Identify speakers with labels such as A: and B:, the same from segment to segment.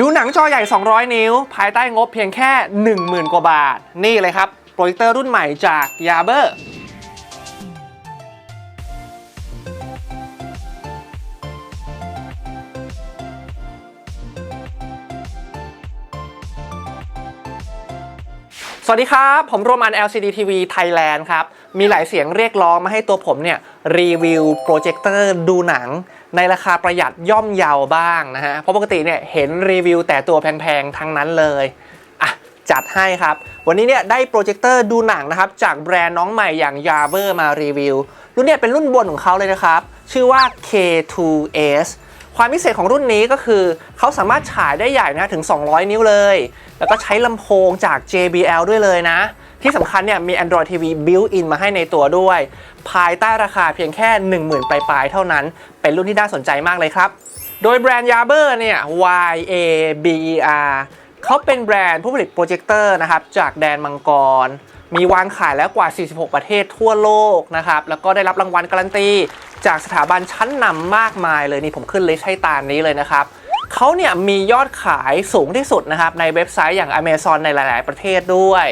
A: ดูหนังจอใหญ่ 200 นิ้ว ภายใต้งบเพียงแค่ 10,000 กว่าบาท นี่เลยครับ โปรเจคเตอร์รุ่นใหม่จากยาเบอร์ สวัสดีครับ ผมโรมัน LCD TV Thailand ครับ มีหลายเสียงเรียกร้องมาให้ตัวผมเนี่ย รีวิวโปรเจคเตอร์ดูหนัง ในราคาประหยัดย่อมเยาบ้างนะฮะ เพราะปกติเนี่ยเห็นรีวิวแต่ตัวแพงๆ ทั้งนั้นเลย อะ จัดให้ครับ วันนี้เนี่ยได้โปรเจคเตอร์ดูหนังนะครับ จากแบรนด์น้องใหม่อย่าง y a v e r มารีวิว รุ่นเนี่ยเป็นรุ่นบนของเขาเลยนะครับ ชื่อว่า K2S ความพิเศษของรุ่นนี้ก็คือ เขาสามารถฉายได้ใหญ่นะถึง 200 นิ้วเลย แล้วก็ใช้ลำโพงจาก JBL ด้วยเลยนะ ที่สำคัญเนี่ยมี Android TV built-in มาให้ในตัวด้วย ภายใต้ราคาเพียงแค่ 10,000 ปลายๆ เท่านั้น เป็นรุ่นที่น่าสนใจมากเลยครับ โดยแบรนด์ y a b e r เนี่ย Y A B E R เขาเป็นแบรนด์ผู้ผลิตโปรเจคเตอร์นะครับจากแดนมังกรมีวางขายแล้วกว่า 46 ประเทศทั่วโลกนะครับ แล้วก็ได้รับรางวัลการันตี จากสถาบันชั้นนำมากมายเลยนี่ผมขึ้นลิสต์ให้ตามนี้เลยนะครับเขาเนี่ยมียอดขายสูงที่สุดนะครับในเว็บไซต์อย่าง Amazon ในหลาย ๆ ประเทศด้วย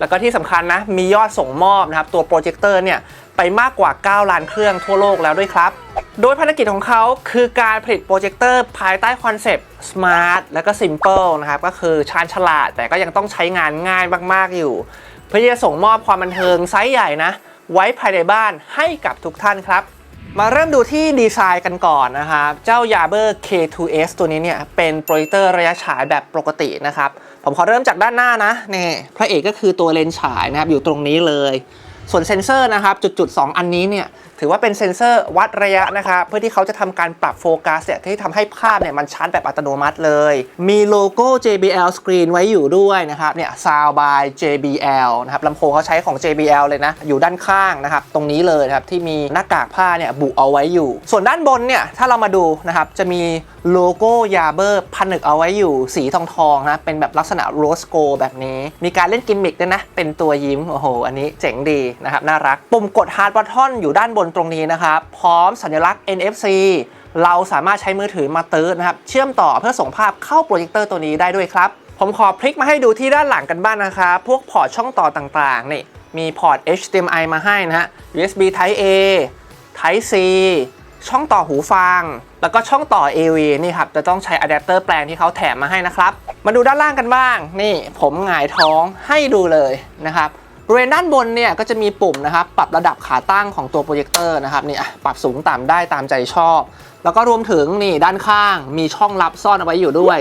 A: แล้วก็ที่สำคัญนะมียอดส่งมอบนะครับตัวโปรเจคเตอร์เนี่ยไปมากกว่า 9 ล้านเครื่องทั่วโลกแล้วด้วยครับ โดยภารกิจของเขาคือการผลิตโปรเจคเตอร์ภายใต้คอนเซปต์ Smart แล้วก็ Simple นะครับ ก็คือชาญฉลาดแต่ก็ยังต้องใช้งานง่ายมาก ๆ อยู่ เพื่อที่จะส่งมอบความบันเทิงไซส์ใหญ่นะ ไว้ภายในบ้านให้กับทุกท่านครับ มาเริ่มดูที่ดีไซน์กันก่อนนะครับ เจ้า y a b e r K2S ตัวนี้เนี่ยเป็นโปรเจคเตอร์ระยะฉายแบบปกตินะครับ ผมขอเริ่มจากด้านหน้านะนี่พระเอกก็คือตัวเลนส์ฉายนะครับอยู่ตรงนี้เลย ส่วนเซนเซอร์นะครับจุดๆ2อันนี้เนี่ยถือว่าเป็นเซ็นเซอร์วัดระยะนะครับเพื่อที่เขาจะทำการปรับโฟกัสเนี่ยที่ทำให้ภาพเนี่ยมันชัดแบบอัตโนมัติเลย มีโลโก้ JBL Screen ไว้อยู่ด้วยนะครับเนี่ย Sound by JBL นะครับลำโพงเขาใช้ของ JBL เลยนะ อยู่ด้านข้างนะครับ ตรงนี้เลยครับ ที่มีหน้ากากผ้าเนี่ยบุเอาไว้อยู่ ส่วนด้านบนเนี่ย ถ้าเรามาดูนะครับ จะมีโลโก้ยาเบอร์ผนึกเอาไว้อยู่สีทองทองนะ เป็นแบบลักษณะโรสโกแบบนี้ มีการเล่นกิมมิคด้วยนะ เป็นตัวยิ้ม โอ้โห อันนี้เจ๋งดีนะครับ น่ารัก ปุ่มกดฮาร์ดบัตทอนอยู่ด้านบนตรงนี้นะครับ พร้อมสัญลักษณ์ NFC เราสามารถใช้มือถือมาตื้อนะครับ เชื่อมต่อเพื่อส่งภาพเข้าโปรเจคเตอร์ตัวนี้ได้ด้วยครับ ผมขอพลิกมาให้ดูที่ด้านหลังกันบ้างนะครับ พวกพอร์ตช่องต่อต่างๆ นี่ มีพอร์ต HDMI มาให้นะฮะ USB Type A Type C ช่องต่อหูฟัง แล้วก็ช่องต่อ AV นี่ครับ จะต้องใช้อะแดปเตอร์แปลงที่เขาแถมมาให้นะครับ มาดูด้านล่างกันบ้าง นี่ผมหงายท้องให้ดูเลยนะครับ บริเวณด้านบนเนี่ยก็จะมีปุ่มนะครับปรับระดับขาตั้งของตัวโปรเจคเตอร์นะครับนี่ปรับสูงต่ำได้ตามใจชอบ แล้วก็รวมถึงนี่ด้านข้างมีช่องลับซ่อนเอาไว้อยู่ด้วย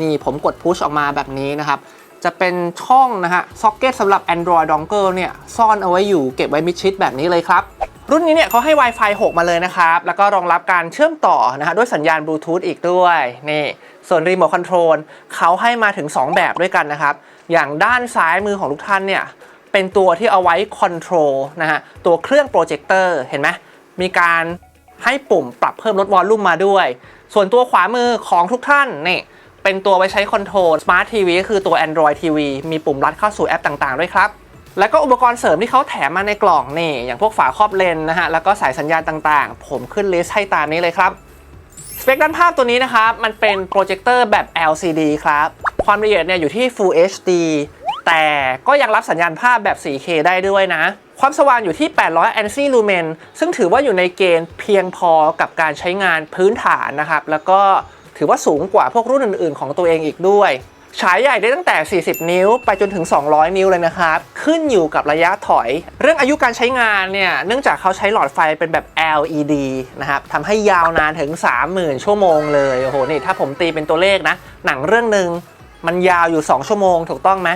A: นี่ผมกดพุชออกมาแบบนี้นะครับจะเป็นช่องนะฮะซ็อกเก็ตสำหรับ Android Dongle เนี่ยซ่อนเอาไว้อยู่เก็บไว้มิดชิดแบบนี้เลยครับ รุ่นนี้เนี่ยเขาให้ Wi-Fi 6 มาเลยนะครับ แล้วก็รองรับการเชื่อมต่อนะฮะด้วยสัญญาณบลูทูธอีกด้วยนี่ส่วนรีโมทคอนโทรลเขาให้มาถึง 2 แบบด้วยกันนะครับ อย่างด้านซ้ายมือของทุกท่านเนี่ย เป็นตัวที่เอาไว้คอนโทรลนะฮะตัวเครื่องโปรเจคเตอร์เห็นไหมมีการให้ปุ่มปรับเพิ่มลดวอลลุ่มมาด้วย ส่วนตัวขวามือของทุกท่านนี่เป็นตัวไว้ใช้คอนโทรล Smart TV ก็คือตัว Android TV มีปุ่มลัดเข้าสู่แอปต่างๆ ด้วยครับ แล้วก็อุปกรณ์เสริมที่เขาแถมมาในกล่องนี่ อย่างพวกฝาครอบเลนนะฮะ แล้วก็สายสัญญาณต่างๆ ผมขึ้นลิสต์ให้ตามนี้เลยครับ สเปคด้านภาพตัวนี้นะครับ มันเป็นโปรเจคเตอร์แบบ LCD ครับ ความละเอียดเนี่ยอยู่ที่ Full HD แต่ก็ยังรับสัญญาณภาพแบบ 4K ได้ด้วยนะ ความสว่างอยู่ที่ 800 ANSI lumen ซึ่งถือว่าอยู่ในเกณฑ์เพียงพอกับการใช้งานพื้นฐานนะครับ แล้วก็ถือว่าสูงกว่าพวกรุ่นอื่น ๆ ของตัวเองอีกด้วย ฉายใหญ่ได้ตั้งแต่ 40 นิ้ว ไปจนถึง 200 นิ้วเลยนะครับ ขึ้นอยู่กับระยะถอย เรื่องอายุการใช้งานเนี่ย เนื่องจากเขาใช้หลอดไฟเป็นแบบ LED นะครับทำให้ยาวนานถึง 30,000 ชั่วโมงเลย โอ้โห นี่ถ้าผมตีเป็นตัวเลขนะ หนังเรื่องหนึ่งมันยาวอยู่ 2 ชั่วโมง ถูกต้องไหม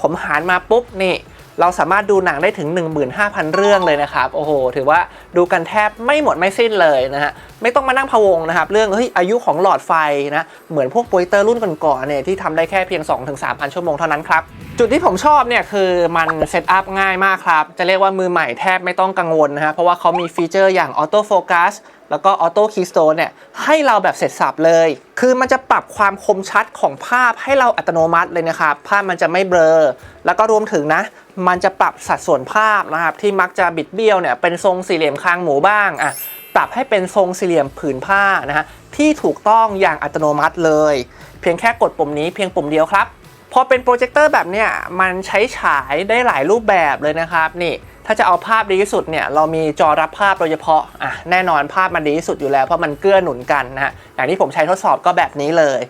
A: ผมหารมาปุ๊บนี่เราสามารถดูหนังได้ถึง 15,000 เรื่องเลยนะครับ โอ้โห ถือว่าดูกันแทบไม่หมดไม่สิ้นเลยนะฮะ ไม่ต้องมานั่งพะวงนะครับ เรื่องเฮ้ยอายุของหลอดไฟนะ เหมือนพวกโปรเจคตอร์รุ่นก่อนๆเนี่ยที่ทำได้แค่เพียง 2-3,000 ชั่วโมงเท่านั้นครับ จุดที่ผมชอบเนี่ยคือมันเซตอัพง่ายมากครับ จะเรียกว่ามือใหม่แทบไม่ต้องกังวลนะฮะ เพราะว่าเขามีฟีเจอร์อย่างออโต้โฟกัส แล้วก็ออโต้คีย์สโตนเนี่ยให้เราแบบเสร็จสับเลย คือมันจะปรับความคมชัดของภาพให้เราอัตโนมัติเลยนะครับ ภาพมันจะไม่เบลอ แล้วก็รวมถึงนะ มันจะปรับสัดส่วนภาพนะครับ ที่มักจะบิดเบี้ยวเนี่ยเป็นทรงสี่เหลี่ยมคางหมูบ้างอะปรับให้เป็นทรงสี่เหลี่ยมผืนผ้านะฮะที่ถูกต้องอย่างอัตโนมัติเลย เพียงแค่กดปุ่มนี้เพียงปุ่มเดียวครับพอเป็นโปรเจคเตอร์แบบเนี้ยมันใช้ฉายได้หลายรูปแบบเลยนะครับนี่ ถ้าจะเอาภาพดีที่สุดเนี่ยเรามีจอรับภาพโดยเฉพาะอะแน่นอนภาพมันดีที่สุดอยู่แล้ว เพราะมันเกื้อหนุนกันนะฮะอย่างที่ผมใช้ทดสอบก็แบบนี้เลย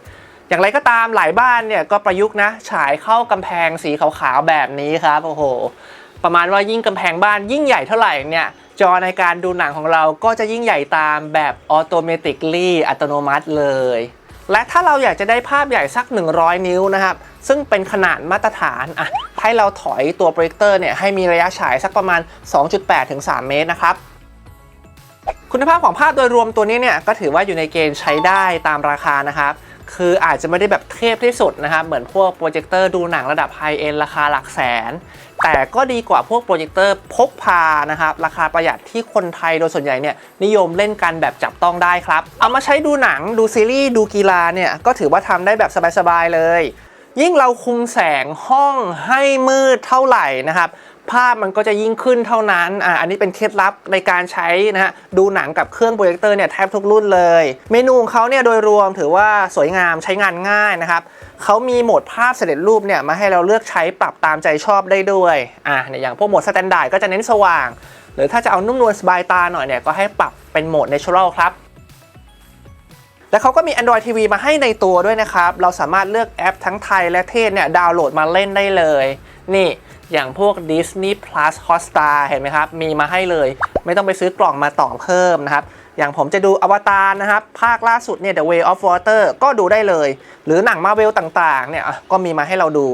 A: อย่างไรก็ตามหลายบ้านเนี่ยก็ประยุกต์นะฉายเข้ากำแพงสีขาวๆแบบนี้ครับโอ้โหประมาณว่ายิ่งกำแพงบ้านยิ่งใหญ่เท่าไหร่เนี่ยจอในการดูหนังของเราก็จะยิ่งใหญ่ตามแบบออโตเมติ l y อัตโนมัติเลย และถ้าเราอยากจะได้ภาพใหญ่สัก 100 นิ้วนะครับ ซึ่งเป็นขนาดมาตรฐานอะให้เราถอยตัวโปรเจคเตอร์เนี่ยให้มีระยะฉายสักประมาณ 2.8 ถึง 3 เมตรนะครับ คุณภาพของภาพโดยรวมตัวนี้เนี่ยก็ถือว่าอยู่ในเกณฑ์ใช้ได้ตามราคานะครับคืออาจจะไม่ได้แบบเทพที่สุดนะครับ เหมือนพวกโปรเจคเตอร์ดูหนังระดับไฮเอ็นราคาหลักแสน แต่ก็ดีกว่าพวกโปรเจคเตอร์พกพานะครับราคาประหยัดที่คนไทยโดยส่วนใหญ่เนี่ยนิยมเล่นกันแบบจับต้องได้ครับ เอามาใช้ดูหนังดูซีรีส์ดูกีฬาเนี่ยก็ถือว่าทำได้แบบสบายๆเลย ยิ่งเราคุมแสงห้องให้มืดเท่าไหร่นะครับ ภาพมันก็จะยิ่งขึ้นเท่านั้นอ่าอันนี้เป็นเคล็ดลับในการใช้นะฮะดูหนังกับเครื่องโปรเจคเตอร์เนี่ยแทบทุกรุ่นเลย เมนูของเขาเนี่ยโดยรวมถือว่าสวยงามใช้งานง่ายนะครับเขามีโหมดภาพเสด็จรูปเนี่ยมาให้เราเลือกใช้ปรับตามใจชอบได้ด้วยอ่าเนี่ยอย่างพวกโหมดสแตนดาร์ดก็จะเน้นสว่าง หรือถ้าจะเอานุ่มนวลสบายตาหน่อยเนี่ยก็ให้ปรับเป็นโหมด natural ครับแล้วเขาก็มี Android TV มาให้ในตัวด้วยนะครับ เราสามารถเลือกแอปทั้งไทยและเทศเนี่ยดาวน์โหลดมาเล่นได้เลย นี่ อย่างพวก Disney Plus Hotstar เห็นไหมครับ มีมาให้เลย ไม่ต้องไปซื้อกล่องมาต่อเพิ่มนะครับ อย่างผมจะดูอวตารนะครับ ภาคล่าสุดเนี่ย The Way of Water ก็ดูได้เลย หรือหนังมาเวลต่างๆ เนี่ยก็มีมาให้เราดู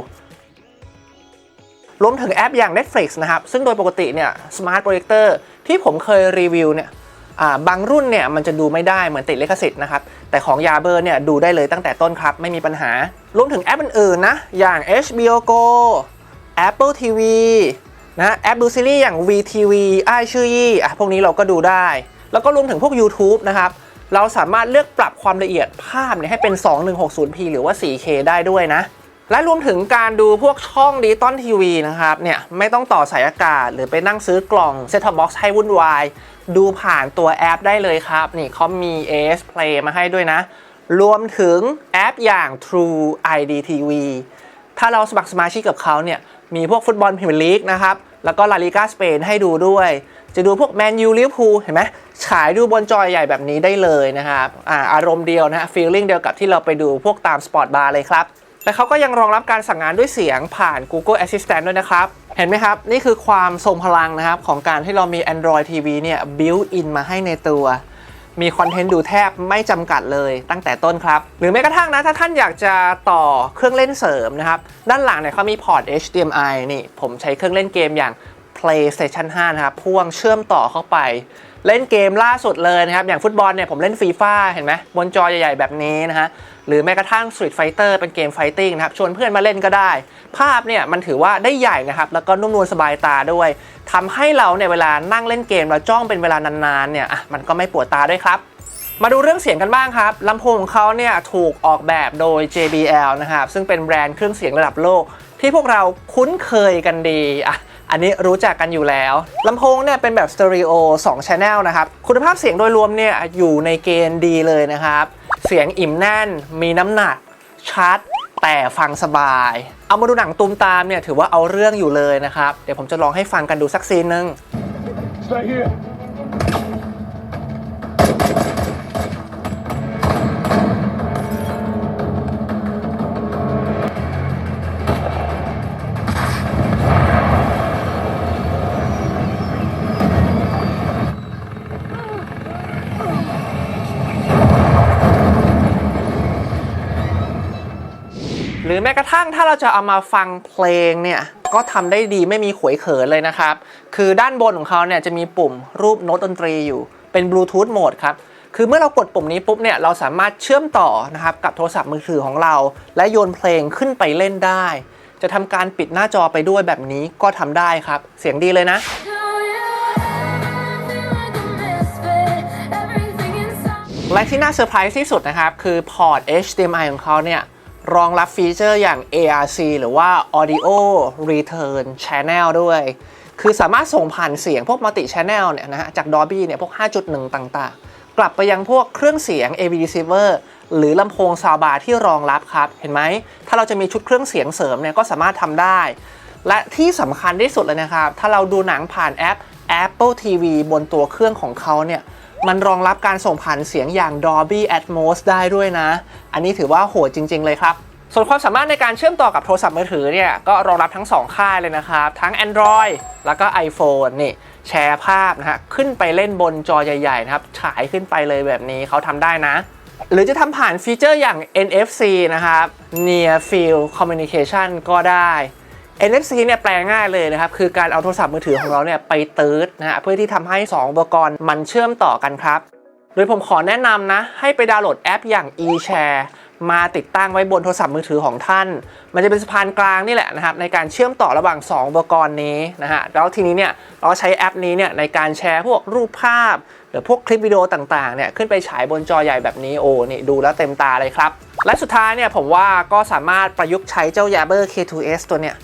A: รวมถึงแอปอย่าง Netflix นะครับ ซึ่งโดยปกติเนี่ย Smart Projector ที่ผมเคยรีวิวเนี่ยบางรุ่นเนี่ยมันจะดูไม่ได้เหมือนติดลิขสิทธิ์นะครับ แต่ของยาเบอร์เนี่ยดูได้เลยตั้งแต่ต้นครับ ไม่มีปัญหารวมถึงแอปอื่นๆนะ อย่าง HBO Go Apple TV นะแอปดูซีรีส์อย่าง VTV อ้ายชื่อยี่อะพวกนี้เราก็ดูได้ แล้วก็รวมถึงพวก YouTube นะครับ เราสามารถเลือกปรับความละเอียดภาพเนี่ยให้เป็น 2160p หรือว่า 4K ได้ด้วยนะ และรวมถึงการดูพวกช่องดิจิตอลทีวีนะครับเนี่ยไม่ต้องต่อสายอากาศ หรือไปนั่งซื้อกล่อง Set Top Box ให้วุ่นวาย ดูผ่านตัวแอปได้เลยครับ นี่เขามี AS Play มาให้ด้วยนะ รวมถึงแอปอย่าง True ID TV ถ้าเราสมัครสมาชิกกับเขาเนี่ย มีพวกฟุตบอลพรีเมียร์ลีกนะครับ แล้วก็ลาลิกาสเปนให้ดูด้วย จะดูพวกแมนยูลิเวอร์พูลเห็นไหมฉายดูบนจอใหญ่แบบนี้ได้เลยนะครับอาอารมณ์เดียวนะฮะฟีลลิ่งเดียวกับที่เราไปดูพวกตามสปอร์ตบาร์เลยครับและเขาก็ยังรองรับการสั่งงานด้วยเสียงผ่าน Google Assistant ด้วยนะครับ เห็นไหมครับ นี่คือความทรงพลังนะครับ ของการที่เรามี Android TV เนี่ย built in มาให้ในตัว มีคอนเทนต์ดูแทบไม่จำกัดเลยตั้งแต่ต้นครับ หรือแม้กระทั่งนะ ถ้าท่านอยากจะต่อเครื่องเล่นเสริมนะครับ ด้านหลังเนี่ยเขามีพอร์ต HDMI นี่ ผมใช้เครื่องเล่นเกมอย่าง PlayStation 5 นะครับ พ่วงเชื่อมต่อเข้าไป เล่นเกมล่าสุดเลยนะครับ อย่างฟุตบอลเนี่ยผมเล่นฟีฟ่าเห็นไหมบนจอใหญ่ๆแบบนี้นะฮะ หรือแม้กระทั่ง Street Fighter เป็นเกมไฟติ้งนะครับ ชวนเพื่อนมาเล่นก็ได้ ภาพเนี่ยมันถือว่าได้ใหญ่นะครับ แล้วก็นุ่มนวลสบายตาด้วยทำให้เราเนี่ยเวลานั่งเล่นเกมเราจ้องเป็นเวลานานๆเนี่ยอะมันก็ไม่ปวดตาด้วยครับมาดูเรื่องเสียงกันบ้างครับลำโพงของเขาเนี่ยถูกออกแบบโดย JBL นะครับ ซึ่งเป็นแบรนด์เครื่องเสียงระดับโลก ที่พวกเราคุ้นเคยกันดีอะอันนี้รู้จักกันอยู่แล้วลำโพงเนี่ยเป็นแบบสเตอริโอ2 Channel นะครับ คุณภาพเสียงโดยรวมเนี่ยอยู่ในเกณฑ์ดีเลยนะครับ เสียงอิ่มแน่น มีน้ำหนัก ชัด แต่ฟังสบาย เอามาดูหนังตูมตามเนี่ยถือว่าเอาเรื่องอยู่เลยนะครับ เดี๋ยวผมจะลองให้ฟังกันดูสักซีนหนึ่ง
B: Stay here.
A: หรือแม้กระทั่งถ้าเราจะเอามาฟังเพลงเนี่ยก็ทำได้ดีไม่มีขวยเขินเลยนะครับ คือด้านบนของเขาเนี่ยจะมีปุ่มรูปโน้ตดนตรีอยู่ เป็นบลูทูธโหมดครับ คือเมื่อเรากดปุ่มนี้ปุ๊บเนี่ยเราสามารถเชื่อมต่อนะครับกับโทรศัพท์มือถือของเรา และโยนเพลงขึ้นไปเล่นได้ จะทำการปิดหน้าจอไปด้วยแบบนี้ก็ทำได้ครับ เสียงดีเลยนะและที่น่าเซอร์ไพรส์ที่สุดนะครับ คือพอร์ต HDMI ของเขาเนี่ย รองรับฟีเจอร์อย่าง ARC หรือว่า Audio Return Channel ด้วย คือสามารถส่งผ่านเสียงพวก Multi Channel เนี่ยนะฮะจาก Dolby เนี่ยพวก 5.1 ต่างๆ กลับไปยังพวกเครื่องเสียง AV Receiver หรือลำโพงซาวบาร์ที่รองรับครับ เห็นไหม ถ้าเราจะมีชุดเครื่องเสียงเสริมเนี่ยก็สามารถทำได้ และที่สำคัญที่สุดเลยนะครับ ถ้าเราดูหนังผ่านแอป Apple TV บนตัวเครื่องของเขาเนี่ย มันรองรับการส่งผ่านเสียงอย่าง Dolby Atmos ได้ด้วยนะ อันนี้ถือว่าโหดจริง ๆ เลยครับ ส่วนความสามารถในการเชื่อมต่อกับโทรศัพท์มือถือเนี่ยก็รองรับทั้ง 2 ค่ายเลยนะครับ ทั้ง Android แล้วก็ iPhone นี่แชร์ภาพนะฮะขึ้นไปเล่นบนจอใหญ่ๆนะครับฉายขึ้นไปเลยแบบนี้เขาทำได้นะ หรือจะทำผ่านฟีเจอร์อย่าง NFC นะครับ Near Field Communication ก็ได้ NFC เนี่ยแปลง่ายเลยนะครับ คือการเอาโทรศัพท์มือถือของเราเนี่ยไปตืดนะฮะเพื่อที่ทำให้ 2 อุปกรณ์มันเชื่อมต่อกันครับ โดยผมขอแนะนำนะ ให้ไปดาวน์โหลดแอปอย่าง eShare มาติดตั้งไว้บนโทรศัพท์มือถือของท่าน มันจะเป็นสะพานกลางนี่แหละนะครับในการเชื่อมต่อระหว่าง 2 อุปกรณ์นี้นะฮะแล้วทีนี้เนี่ยเราใช้แอปนี้เนี่ยในการแชร์พวกรูปภาพ หรือพวกคลิปวิดีโอต่างๆเนี่ยขึ้นไปฉายบนจอใหญ่แบบนี้โอ้นี่ดูแล้วเต็มตาเลยครับ และสุดท้ายเนี่ยผมว่าก็สามารถประยุกต์ใช้เจ้า Yaber K2S ตัวเนี่ย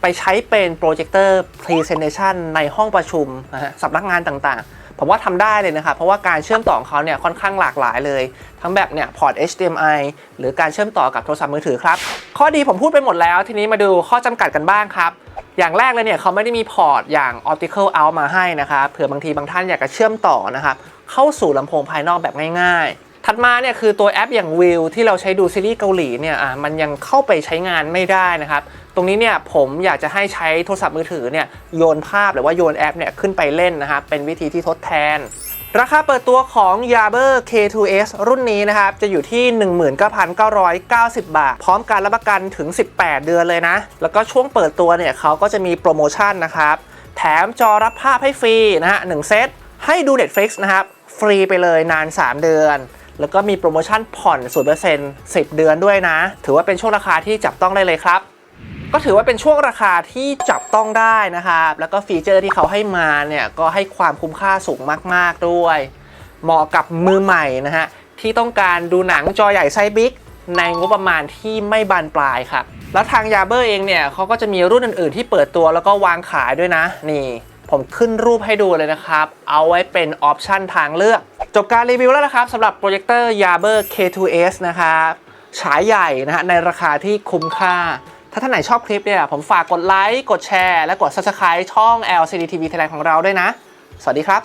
A: ไปใช้เป็นโปรเจคเตอร์ Presentation ในห้องประชุมนะฮะสำนักงานต่างๆ ผมว่าทำได้เลยนะครับ เพราะว่าการเชื่อมต่อของเขาเนี่ยค่อนข้างหลากหลายเลย ทั้งแบบเนี่ยพอร์ต HDMI หรือการเชื่อมต่อกับโทรศัพท์มือถือครับ ข้อดีผมพูดไปหมดแล้ว ทีนี้มาดูข้อจำกัดกันบ้างครับ อย่างแรกเลยเนี่ยเขาไม่ได้มีพอร์ตอย่าง optical out มาให้นะครับเผื่อบางทีบางท่านอยากจะเชื่อมต่อนะครับเข้าสู่ลำโพงภายนอกแบบง่ายๆ ถัดมาเนี่ยคือตัวแอปอย่างวิวที่เราใช้ดูซีรีส์เกาหลีเนี่ยอะมันยังเข้าไปใช้งานไม่ได้นะครับ ตรงนี้เนี่ยผมอยากจะให้ใช้โทรศัพท์มือถือเนี่ยโยนภาพหรือว่าโยนแอปเนี่ยขึ้นไปเล่นนะครับเป็นวิธีที่ทดแทนราคาเปิดตัวของ Yaber K2S รุ่นนี้นะครับ จะอยู่ที่ 19,990 บาท พร้อมการรับประกันถึง 18 เดือนเลยนะ แล้วก็ช่วงเปิดตัวเนี่ยเขาก็จะมีโปรโมชั่นนะครับ แถมจอรับภาพให้ฟรีนะฮะ 1 เซต ให้ดู Netflix นะครับ ฟรีไปเลยนาน 3 เดือน แล้วก็มีโปรโมชั่นผ่อน 0% 10 เดือนด้วยนะ ถือว่าเป็นช่วงราคาที่จับต้องได้เลยครับก็ถือว่าเป็นช่วงราคาที่จับต้องได้นะครับ แล้วก็ฟีเจอร์ที่เขาให้มาเนี่ยก็ให้ความคุ้มค่าสูงมาก ๆ ด้วย เหมาะกับมือใหม่นะฮะ ที่ต้องการดูหนังจอใหญ่ไซส์บิ๊กในงบประมาณที่ไม่บานปลายครับ แล้วทางยาเบอร์เองเนี่ยเขาก็จะมีรุ่นอื่น ๆ ที่เปิดตัวแล้วก็วางขายด้วยนะ นี่ ผมขึ้นรูปให้ดูเลยนะครับ เอาไว้เป็นออปชันทางเลือก จบการรีวิวแล้วนะครับสำหรับโปรเจคเตอร์ Yaber K2S นะครับฉายใหญ่นะฮะในราคาที่คุ้มค่า ถ้าท่านไหนชอบคลิปเนี่ยผมฝากกดไลค์ กดแชร์ และกด Subscribe ช่อง LCD TV Thailand ของเราด้วยนะ สวัสดีครับ